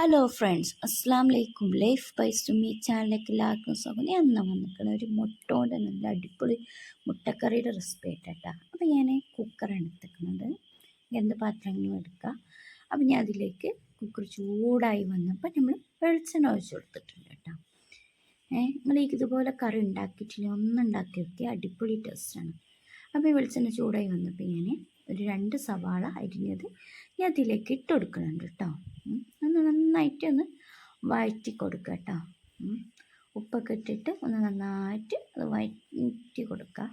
Hello friends അസ്സാം വലൈക്കും life by Sumi ചാനലിലേക്ക് എല്ലാവർക്കും സ്വാഗതം. ഞാൻ അന്ന് വന്നിരിക്കുന്നത് ഒരു മുട്ടോണ്ട് നല്ല അടിപൊളി മുട്ടക്കറിയുടെ റെസിപ്പി ആയിട്ടാ അപ്പോൾ ഞാൻ കുക്കറാണ് എടുത്തിരിക്കുന്നത്. എന്ത് പാത്രങ്ങളും എടുക്കുക അപ്പോൾ ഞാൻ അതിലേക്ക് കുക്കർ ചൂടായി വന്നപ്പോൾ നമ്മൾ വെളിച്ചെണ്ണ ഒഴിച്ച് കൊടുത്തിട്ടുണ്ട് കേട്ടോ. ഏഹ് നിങ്ങൾ ഇതുപോലെ കറി ഉണ്ടാക്കിയിട്ടില്ല ഒന്നുണ്ടാക്കി നോക്കിയാൽ നോക്കി അടിപൊളി ടേസ്റ്റാണ് അപ്പോൾ ഈ വെളിച്ചെണ്ണ ചൂടായി വന്നപ്പോൾ ഞാൻ ഒരു രണ്ട് സവാള അരിഞ്ഞത് ഞാൻ അതിലേക്ക് ഇട്ട് കൊടുക്കുന്നുണ്ട് കേട്ടോ. ഒന്ന് നന്നായിട്ട് ഒന്ന് വഴറ്റി കൊടുക്കുക കേട്ടോ. ഉപ്പൊക്കെ ഇട്ടിട്ട് ഒന്ന് നന്നായിട്ട് അത് വഴറ്റി കൊടുക്കുക.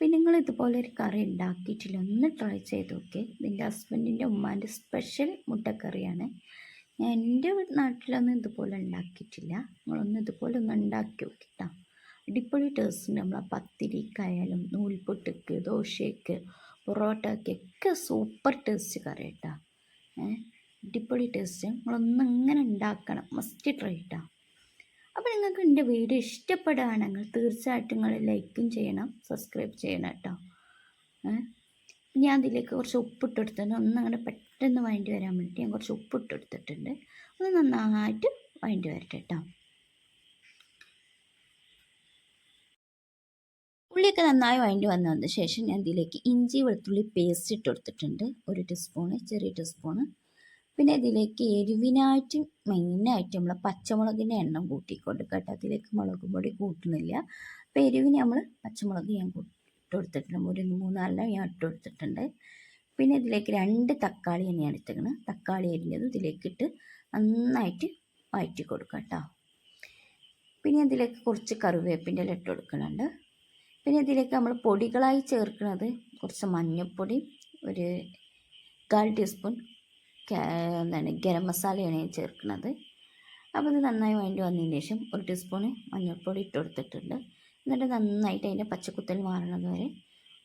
പിന്നെ നിങ്ങൾ ഇതുപോലെ ഒരു കറി ഉണ്ടാക്കിയിട്ടില്ല ഒന്ന് ട്രൈ ചെയ്ത് നോക്കി. ഇതിന്റെ ഹസ്ബൻഡിന്റെ ഉമ്മാന്റെ സ്പെഷ്യൽ മുട്ടക്കറിയാണ്. ഞാൻ എന്റെ നാട്ടിലൊന്നും ഇതുപോലെ ഉണ്ടാക്കിയിട്ടില്ല. നിങ്ങളൊന്ന് ഇതുപോലെ ഒന്ന് ഉണ്ടാക്കി നോക്കിട്ടോ അടിപൊളി ടേസ്റ്റ് നമ്മൾ പത്തിരിക്കായാലും നൂൽപൊട്ടിക്ക് ദോശയ്ക്ക് പൊറോട്ടയ്ക്കൊക്കെ സൂപ്പർ ടേസ്റ്റ് കറി കേട്ടോ അടിപൊളി ടേസ്റ്റ് നിങ്ങളൊന്ന് ഇങ്ങനെ ഉണ്ടാക്കണം മസ്റ്റ് ട്രൈ കേട്ടോ അപ്പോൾ നിങ്ങൾക്ക് എന്റെ വീഡിയോ ഇഷ്ടപ്പെടുകയാണെങ്കിൽ തീർച്ചയായിട്ടും നിങ്ങൾ ലൈക്കും ചെയ്യണം സബ്സ്ക്രൈബ് ചെയ്യണം കേട്ടോ ഞാൻ അതിലേക്ക് കുറച്ച് ഉപ്പിട്ടെടുത്തിട്ടുണ്ട്. ഒന്ന് അങ്ങനെ പെട്ടെന്ന് വഴണ്ടി വരാൻ വേണ്ടി ഞാൻ കുറച്ച് ഉപ്പിട്ടെടുത്തിട്ടുണ്ട്. ഒന്ന് നന്നായിട്ട് വഴണ്ടി വരട്ടെ കേട്ടോ ഉള്ളിയൊക്കെ നന്നായി വഴണ്ടി വന്നതിന് ശേഷം ഞാൻ ഇതിലേക്ക് ഇഞ്ചി വെളുത്തുള്ളി പേസ്റ്റ് ഇട്ട് കൊടുത്തിട്ടുണ്ട്. ഒരു ടീസ്പൂണ് ചെറിയ ടീസ്പൂണ് പിന്നെ ഇതിലേക്ക് എരിവിനായിട്ട് മെയിനായിട്ട് നമ്മൾ പച്ചമുളകിന്റെ എണ്ണം കൂട്ടിക്കൊണ്ട് കേട്ടോ. അതിലേക്ക് മുളക് പൊടി കൂട്ടുന്നില്ല. അപ്പോൾ എരിവിന് നമ്മൾ പച്ചമുളക് ഞാൻ ഇട്ട് കൊടുത്തിട്ടുണ്ട്. ഒരു മൂന്നാലെണ്ണം ഞാൻ ഇട്ട് കൊടുത്തിട്ടുണ്ട്. പിന്നെ ഇതിലേക്ക് രണ്ട് തക്കാളി തന്നെയാണ് എടുത്തേക്കുന്നത് തക്കാളി അരിഞ്ഞത് ഇതിലേക്കിട്ട് നന്നായിട്ട് വഴറ്റി കൊടുക്കാം കേട്ടോ. പിന്നെ ഇതിലേക്ക് കുറച്ച് കറിവേപ്പിന്റെ ഇല ഇട്ട് കൊടുക്കുന്നുണ്ട്. പിന്നെ ഇതിലേക്ക് നമ്മൾ പൊടികളായി ചേർക്കുന്നത് കുറച്ച് മഞ്ഞൾപ്പൊടി ഒരു കാൽ ടീസ്പൂൺ എന്താണ് ഗരം മസാലയാണ് ഞാൻ ചേർക്കുന്നത്. അപ്പോൾ ഇത് നന്നായി വേണ്ടി വന്നതിന് ശേഷം ഒരു ടീസ്പൂണ് മഞ്ഞൾപ്പൊടി ഇട്ട് കൊടുത്തിട്ടുണ്ട്. എന്നിട്ട് നന്നായിട്ട് അതിന്റെ പച്ചക്കുത്തൽ മാറുന്നത് വരെ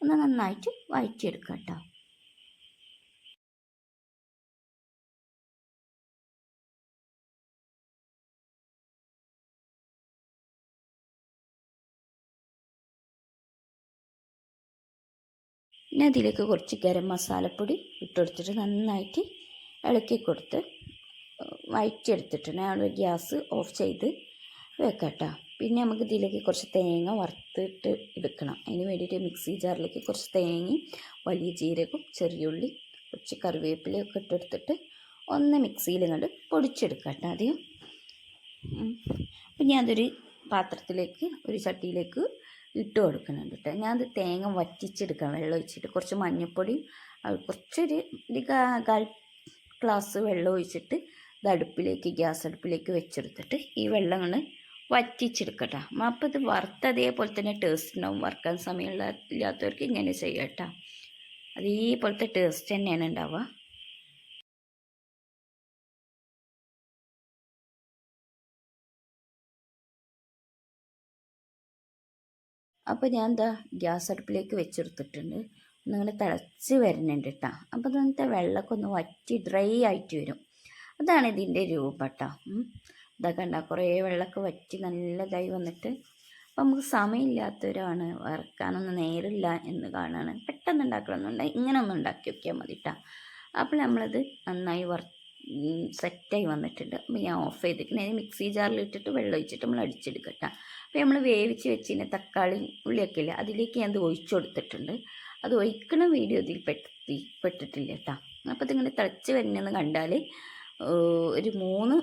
ഒന്ന് നന്നായിട്ട് വഴറ്റിയെടുക്കാം കേട്ടോ. പിന്നെ അതിലേക്ക് കുറച്ച് ഗരം മസാലപ്പൊടി ഇട്ടുകൊടുത്തിട്ട് നന്നായിട്ട് ഇളക്കി കൊടുത്ത് വയറ്റിയെടുത്തിട്ട് ഞാൻ ഗ്യാസ് ഓഫ് ചെയ്ത് വെക്കട്ടോ. പിന്നെ നമുക്ക് ഇതിലേക്ക് കുറച്ച് തേങ്ങ വറുത്തിട്ട് എടുക്കണം. അതിന് വേണ്ടിയിട്ട് മിക്സി ജാറിലേക്ക് കുറച്ച് തേങ്ങയും വലിയ ജീരകവും ചെറിയുള്ളി കുറച്ച് കറിവേപ്പിലയൊക്കെ ഇട്ടെടുത്തിട്ട് ഒന്ന് മിക്സിയിൽ ഇങ്ങോട്ട് പൊടിച്ചെടുക്കട്ടെ ആദ്യം. അപ്പം അതൊരു പാത്രത്തിലേക്ക് ഒരു ചട്ടിയിലേക്ക് ഇട്ട് കൊടുക്കുന്നുണ്ട് കേട്ടോ ഞാനത് തേങ്ങ വറ്റിച്ചെടുക്കാം. വെള്ളം ഒഴിച്ചിട്ട് കുറച്ച് മഞ്ഞൾപ്പൊടി കുറച്ചൊരു ഒരു കാൽ ഗ്ലാസ് വെള്ളം ഒഴിച്ചിട്ട് ഇത് അടുപ്പിലേക്ക് ഗ്യാസ് അടുപ്പിലേക്ക് വെച്ചെടുത്തിട്ട് ഈ വെള്ളങ്ങൾ വറ്റിച്ചെടുക്കട്ടോ. അപ്പോൾ ഇത് വറുത്ത് അതേപോലെ തന്നെ ടേസ്റ്റ് ഉണ്ടാവും. വറുക്കാൻ സമയമില്ലാത്തവർക്ക് ഇങ്ങനെ ചെയ്യാം കേട്ടോ അതേപോലത്തെ ടേസ്റ്റ് തന്നെയാണ് ഉണ്ടാവുക. അപ്പോൾ ഞാൻ എന്താ ഗ്യാസ് അടുപ്പിലേക്ക് വെച്ചെടുത്തിട്ടുണ്ട്. ഒന്നിങ്ങനെ തിളച്ച് വരുന്നുണ്ട് കേട്ടോ അപ്പോൾ അതിനകത്തെ വെള്ളമൊക്കെ ഒന്ന് വറ്റി ഡ്രൈ ആയിട്ട് വരും. അതാണ് ഇതിന്റെ രൂപം കേട്ടോ ഇതൊക്കെ ഉണ്ടാ കുറേ വെള്ളമൊക്കെ വറ്റി നല്ലതായി വന്നിട്ട് അപ്പം നമുക്ക് സമയമില്ലാത്തവരാണ്. വറക്കാനൊന്നും നേരില്ല എന്ന് കാണാണ്. പെട്ടെന്ന് ഉണ്ടാക്കണമെന്നുണ്ടെങ്കിൽ ഇങ്ങനെ ഒന്ന് ഉണ്ടാക്കി നോക്കിയാൽ മതി കേട്ടോ അപ്പോൾ നമ്മളത് നന്നായി വർ സെറ്റായി വന്നിട്ടുണ്ട്. അപ്പോൾ ഞാൻ ഓഫ് ചെയ്തിട്ട് ചെയ്തിരിക്കുന്നത് മിക്സി ജാറിൽ ഇട്ടിട്ട് വെള്ളം ഒഴിച്ചിട്ട് നമ്മൾ അടിച്ചെടുക്കട്ടോ. അപ്പോൾ നമ്മൾ വേവിച്ച് വെച്ചിന് തക്കാളി ഉള്ളിയൊക്കെ ഇല്ല അതിലേക്ക് ഞാൻ അത് ഒഴിച്ചു കൊടുത്തിട്ടുണ്ട്. അത് ഒഴിക്കണ വീഡിയോ ഇതിൽ പെട്ടി പെട്ടിട്ടില്ല കേട്ടോ അപ്പോൾ ഇതിങ്ങനെ തിളച്ച് വരുന്നതെന്ന് കണ്ടാൽ ഒരു മൂന്ന്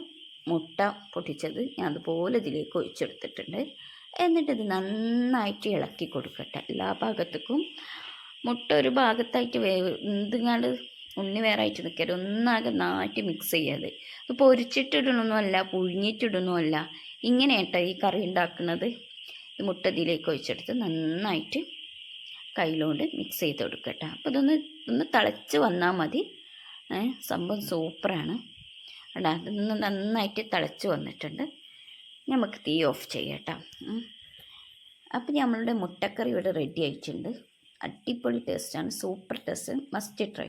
മുട്ട പൊട്ടിച്ചത് ഞാൻ അതുപോലെ ഇതിലേക്ക് ഒഴിച്ചെടുത്തിട്ടുണ്ട് എന്നിട്ട് ഇത് നന്നായിട്ട് ഇളക്കി കൊടുക്കട്ടെ. എല്ലാ ഭാഗത്തേക്കും മുട്ട ഒരു ഭാഗത്തായിട്ട് വേവ് എന്തിങ്ങാണ്ട് ഉണ്ണി വേറെ ആയിട്ട് നിൽക്കരുത് ഒന്നാകെ നാട്ടി മിക്സ് ചെയ്യാതെ ഇത് പൊരിച്ചിട്ടിടണമൊന്നുമല്ല പുഴുങ്ങിയിട്ടിടണമല്ല ഇങ്ങനെ കേട്ടോ ഈ കറി ഉണ്ടാക്കുന്നത്. മുട്ട ഇതിലേക്ക് ഒഴിച്ചെടുത്ത് നന്നായിട്ട് കയ്യിലോണ്ട് മിക്സ് ചെയ്ത് കൊടുക്കട്ടെ. അപ്പോൾ ഇതൊന്ന് ഒന്ന് തിളച്ച് വന്നാൽ മതി. സംഭവം സൂപ്പറാണ്. അടാ അതൊന്ന് നന്നായിട്ട് തിളച്ച് വന്നിട്ടുണ്ട്. നമുക്ക് തീ ഓഫ് ചെയ്യട്ടോ. അപ്പോൾ നമ്മളുടെ മുട്ടക്കറി ഇവിടെ റെഡി ആയിട്ടുണ്ട്. അടിപൊളി ടേസ്റ്റാണ് സൂപ്പർ ടേസ്റ്റ് മസ്റ്റ് ട്രൈ